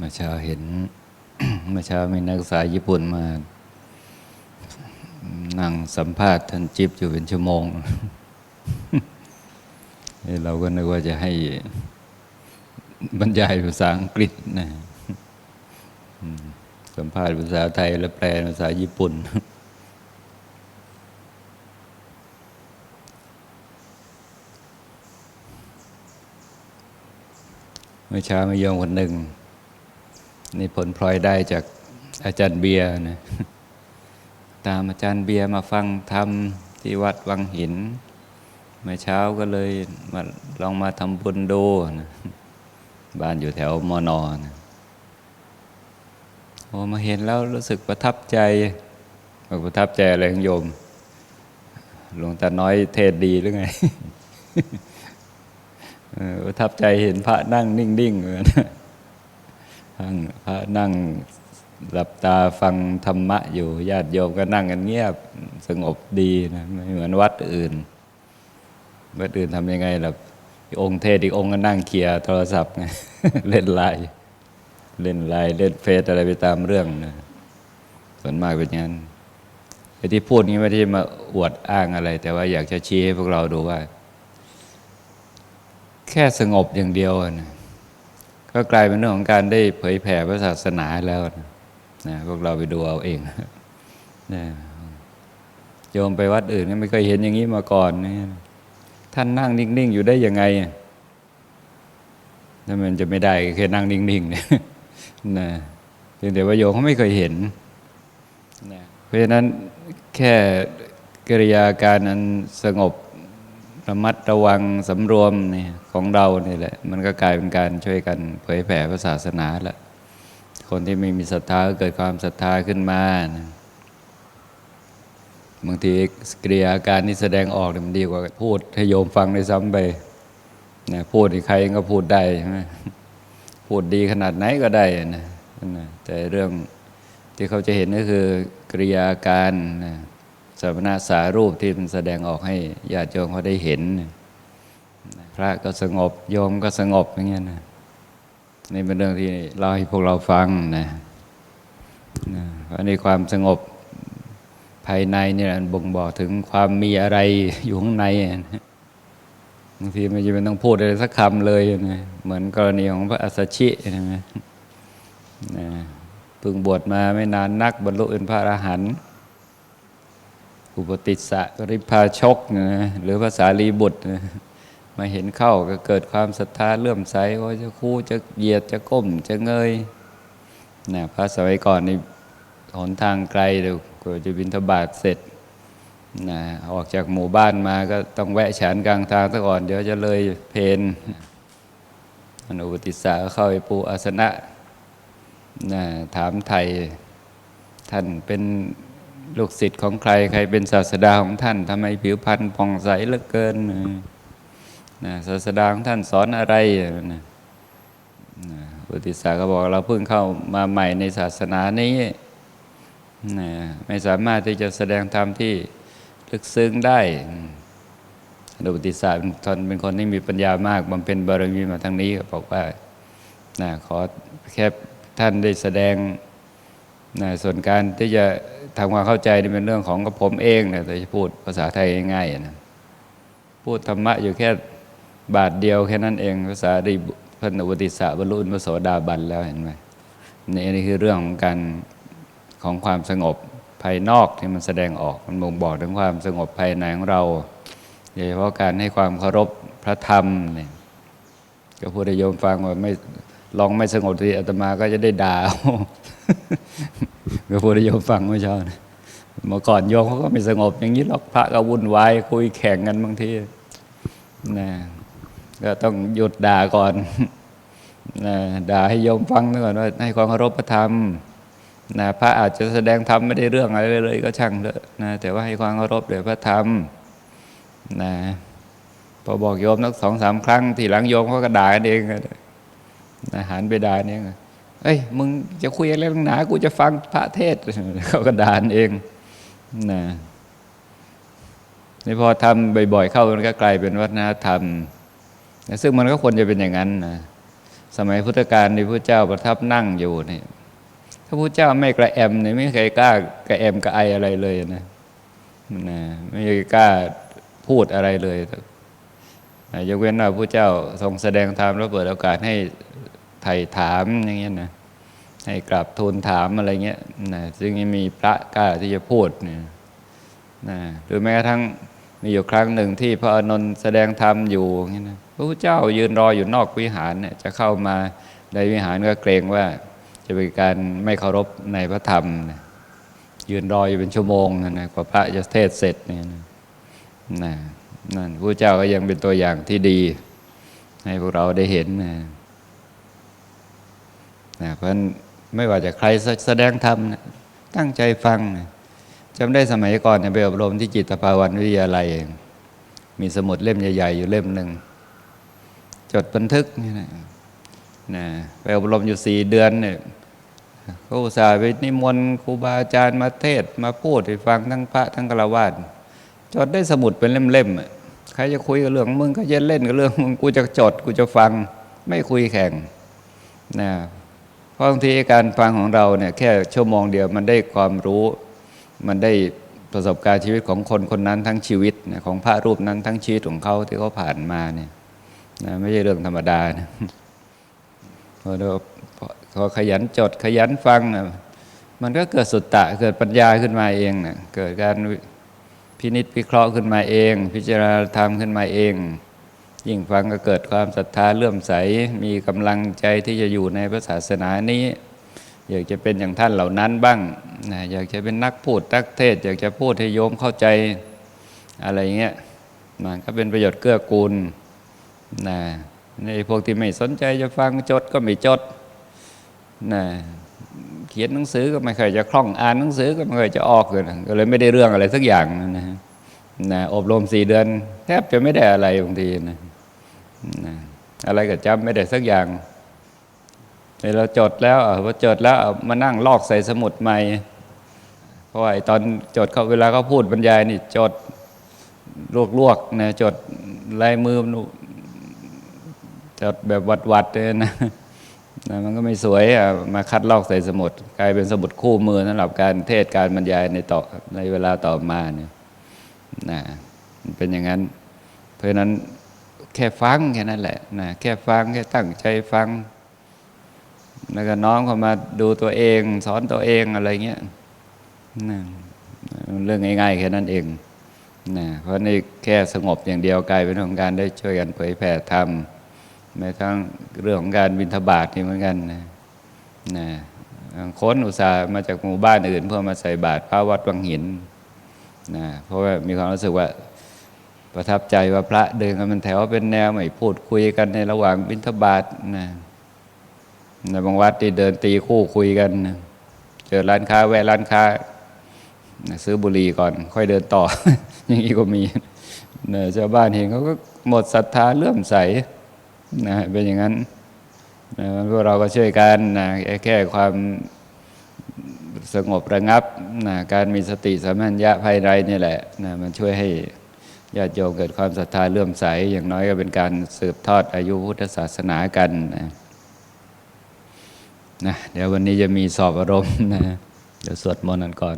เมื่อเช้าเห็น เมื่อเช้ามีนักศึกษาญี่ปุ่นมา นั่งสัมภาษณ์ท่านจิ๊บอยู่เป็นชั่วโมง เราก็นึกว่าจะให้บรรยายภาษาอังกฤษนะสัมภาษณ์ภาษาไทยแล้วแปลภาษาญี่ปุ่น เมื่อเช้ามีโยมคนหนึ่ง นี่ผลพลอยได้จากอาจารย์เบียร์นะตามอาจารย์เบียร์มาฟังธรรมที่วัดวังหิน เมื่อเช้าก็เลยมาลองมาทำบุญดูนะบ้านอยู่แถวมอนอนะโอ้มาเห็นแล้วรู้สึกประทับใจประทับใจอะไรของโยมหลวงตาน้อยเทศดีหรือไงประทับใจเห็นพระนั่งนิ่งๆเหมือน ทั้งพระนั่งหลับตาฟังธรรมะอยู่ญาติโยมก็นั่งกันเงียบสงบดีนะไม่เหมือนวัดอื่น วัดอื่นทำยังไงล่ะอีกองค์เทศอีกองค์ก็นั่งเคลียร์โทรศัพท์ไงเล่นไลน์เล่นไลน์เล่นเฟซอะไรไปตามเรื่องนะส่วนมากเป็นอย่างนั้นไอ้ที่พูดนี้ไม่ได้มาอวดอ้างอะไร แต่ว่าอยากจะชี้ให้พวกเราดูว่า แค่สงบอย่างเดียวนะ ก็กลายเป็นเรื่องของการได้เผยแผ่พระศาสนาแล้วนะนะพวกเราไปดูเอาเองนะโยมไปวัดอื่นไม่เคยเห็นอย่างนี้มาก่อนนะท่านนั่งนิ่ง ๆ อยู่ได้ยังไงถ้ามันจะไม่ได้แค่นั่งนิ่งๆเนี่ยนะเพียงแต่ว่าโยมเขาไม่เคยเห็นนะเพราะฉะนั้นแค่กิริยาการนั้นสงบ ระมัดระวังสำรวมเนี่ยของเราเนี่ยแหละ มันก็กลายเป็นการช่วยกันเผยแผ่พระศาสนาละคนที่ไม่มีศรัทธาก็เกิดความศรัทธาขึ้นมานะบางทีกริยาการที่แสดงออกเนี่ยมันดีกว่าพูดให้โยมฟังได้ซ้ำไปนะพูดใใครก็พูดได้ใช่ไหมพูดดีขนาดไหนก็ได้นะนะแต่เรื่องที่เขาจะเห็นก็คือกริยาการนะ สมณะสารูปที่มันแสดงออกให้ญาติโยมเขาได้เห็น พระก็สงบโยมก็สงบอย่างเงี้ยนะนี่เป็นเรื่องที่เล่าให้พวกเราฟังนะเพราะในความสงบภายในเนี่ยมันบ่งบอกถึงความมีอะไรอยู่ข้างในบางทีไม่จำเป็นต้องพูดอะไรสักคำเลยนะเหมือนกรณีของพระอัสสชิใช่ไหมนะเพิ่งบวชมาไม่นานนักบรรลุเป็นพระอรหันต์ อุปติสสะริพาชกนะหรือภาษาลีบุตรนะมาเห็นเข้าก็เกิดความศรัทธาเลื่อมใสว่าจะคู่จะเหยียดจะก้มจะเงยนะพระสมัยก่อนนี่หนทางไกลเดี๋ยวกว่าจะบินทบาทเสร็จนะออกจากหมู่บ้านมาก็ต้องแวะฉันกลางทางซะก่อน เดี๋ยวจะเลยเพนอนอุปติสสะเข้าไปปูอาสนะนะถามไทยท่านเป็น ลูกศิษย์ของใครใครเป็นศาสดาของท่านทำไมผิวพรรณผ่องใสเหลือเกินนะศาสดาของท่านสอนอะไรนะนะอุติสาก็บอกเราเพิ่งเข้ามาใหม่ในศาสนานี้นะไม่สามารถที่จะแสดงธรรมที่ลึกซึ้งได้อุติสาเป็นคนเป็นคนที่มีปัญญามากบำเพ็ญบารมีมาทั้งนี้ก็บอกว่านะขอแค่ท่านได้แสดง นะส่วนการที่จะทำความเข้าใจนี่เป็นเรื่องของกับผมเองนะแต่จะพูดภาษาไทยง่ายๆนะพูดธรรมะอยู่แค่บาทเดียวแค่นั้นเอง ภาษาดีพระนวติสะบรรลุพระโสดาบันแล้วเห็นไหมนี่นี่คือเรื่องของการของความสงบภายนอกที่มันแสดงออกมันบ่งบอกถึงความสงบภายในของเราโดยเฉพาะการให้ความเคารพพระธรรมเนี่ยก็พูดให้โยมฟังว่าไม่ลองไม่สงบทีอาตมาก็จะได้ด่า ก็พูดให้โยมฟังเมื่อเช้านะเมื่อก่อนโยมเขาก็ไม่สงบอย่างนี้หรอกพระก็วุ่นวายคุยแข่งกันบางทีนะก็ต้องหยุดด่าก่อนนะด่าให้โยมฟังก่อนว่าให้ความเคารพพระธรรมนะพระอาจจะแสดงธรรมไม่ได้เรื่องอะไรเลย ก็ช่างเถอะนะแต่ว่าให้ความเคารพเดี๋ยวพระธรรมนะพอบอกโยมนักสองสามครั้ง ทีหลังโยมเขาก็ด่ากันเองนะหันไปด่าเอง เอ้ย มึงจะคุยอะไรหนา กูจะฟังพระเทศเขาก็ด่านเองนะนี่พอทำบ่อยๆเข้ามันก็กลายเป็นวัฒนธรรม ซึ่งมันก็ควรจะเป็นอย่างนั้นนะสมัยพุทธกาลที่พระเจ้าประทับนั่งอยู่นี่ถ้าพระเจ้าไม่กระแอมเนี่ยไม่มีใครกล้ากระแอมกระไออะไรเลยนะนะไม่มีใครกล้าพูดอะไรเลยนะยกเว้นว่าพระเจ้าทรงแสดงธรรมแล้วเปิดโอกาสให้ ไถ่ถามอย่างเงี้ยนะให้กราบทูลถามอะไรเงี้ยนะซึ่งมีพระกล้าที่จะพูดเนี่ยนะหรือแม้กระทั่งมีอยู่ครั้งหนึ่งที่พระอานนท์แสดงธรรมอยู่อย่างเงี้ยนะพระพุทธเจ้ายืนรออยู่นอกวิหารเนี่ยจะเข้ามาในวิหารก็เกรงว่า จะเป็นการไม่เคารพในพระธรรมนะยืนรออยู่เป็นชั่วโมงนะกว่าพระจะเทศเสร็จเนี่ยนะนะนั่นพระเจ้าก็ยังเป็นตัวอย่างที่ดี ให้พวกเราได้เห็นนะ นะเพราะไม่ว่าจะใครแสดงธรรมนะตั้งใจฟังนะจำได้สมัยก่อนไปอบรมที่จิตภาวันวิทยาลัยเองมีสมุดเล่มใหญ่ ๆ อยู่เล่มหนึ่งจดบันทึกนี่นะนะไปอบรมอยู่สี่เดือนเนี่ยเขาอุตส่าห์ไปนิมนต์ครูบาอาจารย์มาเทศมาพูดให้ฟังทั้งพระทั้งฆราวาสจดได้สมุดเป็นเล่มๆใครจะคุยกับเรื่องมึงก็จะเล่นกับเรื่องมึงกูจะจดกูจะฟังไม่คุยแข่งนะ เพราะบางทีการฟังของเราเนี่ยแค่ชั่วโมงเดียวมันได้ความรู้ มันได้ประสบการณ์ชีวิตของคนคนนั้นทั้งชีวิตนะของพระรูปนั้นทั้งชีวิตของเขาที่เขาผ่านมาเนี่ยนะไม่ใช่เรื่องธรรมดานะพอเราพอขยันจดขยันฟังนะมันก็เกิดสุตตะเกิดปัญญาขึ้นมาเองนะเกิดการพินิจพิเคราะห์ขึ้นมาเอง พิจารณาธรรมขึ้นมาเอง ยิ่งฟังก็เกิดความศรัทธาเลื่อมใส มีกำลังใจที่จะอยู่ในพระศาสนานี้ อยากจะเป็นอย่างท่านเหล่านั้นบ้างนะอยากจะเป็นนักพูดนักเทศ อยากจะพูดให้โยมเข้าใจอะไรเงี้ยมันก็เป็นประโยชน์เกื้อกูลนะในพวกที่ไม่สนใจจะฟังจดก็ไม่จดนะเขียนหนังสือก็ไม่เคยจะคล่องอ่านหนังสือก็ไม่เคยจะออกเลยก็เลยไม่ได้เรื่องอะไรสักอย่างนะนะอบรมสี่เดือน แทบจะไม่ได้อะไรบางทีนะ อะไรก็จำไม่ได้สักอย่างเวลาจดแล้วอะพอจดแล้วมานั่งลอกใส่สมุดใหม่ เพราะไอ้ตอนจดเขาเวลาเขาพูดบรรยายนี่จดลวกๆนะจดลายมือจดแบบวัดๆเลยนะนะมันก็ไม่สวยอะมาคัดลอกใส่สมุด กลายเป็นสมุดคู่มือสำหรับการเทศการบรรยายในต่อในเวลาต่อมาเนี่ยนะเป็นอย่างนั้น เพราะนั้น ค่ฟังแค่นั้นแหละนะแค่ฟังแค่ตั้งใจฟัง แล้วก็น้องเข้ามาดูตัวเอง สอนตัวเองอะไรเงี้ยนะเรื่องง่ายๆแค่นั้นเองนะเพราะนี่แค่สงบอย่างเดียวกลายเป็นของการได้ช่วยกันเผยแผ่ธรรมแม้ทั้งเรื่องของการบิณฑบาตนี่เหมือนกันนะนะบางคนอุตส่าห์มาจากหมู่บ้านอื่น เพื่อมาใส่บาตรพระวัดวังหินนะเพราะว่ามีความรู้สึกว่า ประทับใจว่าพระเดินกันเป็นแถวเป็นแนวไม่พูดคุยกันในระหว่างบิณฑบาตนะในบางวัดที่เดินตีคู่คุยกันนะเจอร้านค้า แวะร้านค้าซื้อบุหรี่ก่อน ค่อยเดินต่อ อย่างนี้ก็มีนะชาวบ้านเห็นเขาก็หมดศรัทธาเลื่อมใสนะเป็นอย่างนั้นนะพวกเราก็ช่วยกันนะแค่ความสงบระงับนะการมีสติสัมผัญญะภายในนี่แหละนะมันช่วยให้ ญาติโยมเกิดความศรัทธาเลื่อมใส อย่างน้อยก็เป็นการสืบทอดอายุพุทธศาสนากันนะนะเดี๋ยววันนี้จะมีสอบอารมณ์นะเดี๋ยวสวดมนต์กันก่อน